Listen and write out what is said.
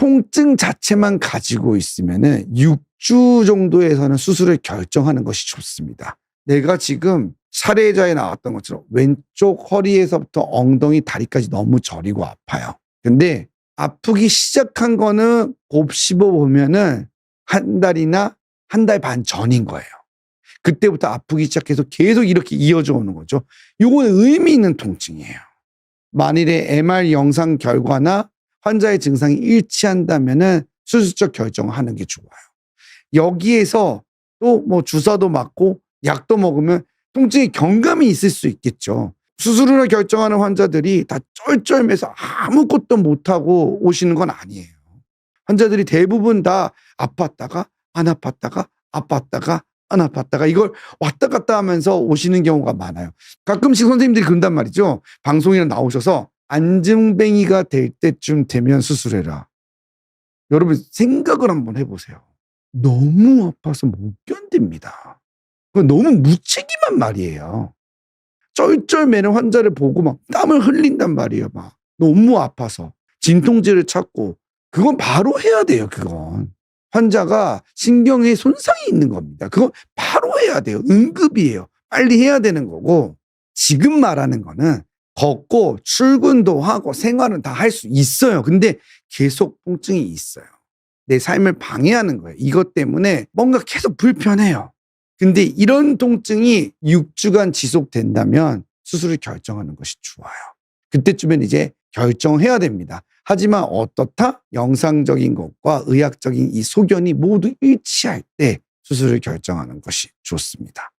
통증 자체만 가지고 있으면은 6주 정도에서는 수술을 결정하는 것이 좋습니다. 내가 지금 사례자에 나왔던 것처럼 왼쪽 허리에서부터 엉덩이 다리까지 너무 저리고 아파요. 근데 아프기 시작한 거는 곱씹어 보면은 한 달이나 한 달 반 전인 거예요. 그때부터 아프기 시작해서 계속 이렇게 이어져 오는 거죠. 요건 의미 있는 통증이에요. 만일에 MR 영상 결과나 환자의 증상이 일치한다면은 수술적 결정을 하는 게 좋아요. 여기에서 또 뭐 주사도 맞고 약도 먹으면 통증에 경감이 있을 수 있겠죠. 수술을 결정하는 환자들이 다 쩔쩔매서 아무것도 못하고 오시는 건 아니에요. 환자들이 대부분 다 아팠다가 안 아팠다가 아팠다가 안 아팠다가 이걸 왔다 갔다 하면서 오시는 경우가 많아요. 가끔씩 선생님들이 그런단 말이죠. 방송에 나오셔서 안증뱅이가 될 때쯤 되면 수술해라. 여러분 생각을 한번 해보세요. 너무 아파서 못 견딥니다. 너무 무책임한 말이에요. 쩔쩔매는 환자를 보고 막 땀을 흘린단 말이에요. 막 너무 아파서 진통제를 찾고 그건 바로 해야 돼요. 그건 환자가 신경에 손상이 있는 겁니다. 그건 바로 해야 돼요. 응급이에요. 빨리 해야 되는 거고 지금 말하는 거는 걷고 출근도 하고 생활은 다 할 수 있어요. 근데 계속 통증이 있어요. 내 삶을 방해하는 거예요. 이것 때문에 뭔가 계속 불편해요. 근데 이런 통증이 6주간 지속된다면 수술을 결정하는 것이 좋아요. 그때쯤엔 이제 결정해야 됩니다. 하지만 어떻다? 영상적인 것과 의학적인 이 소견이 모두 일치할 때 수술을 결정하는 것이 좋습니다.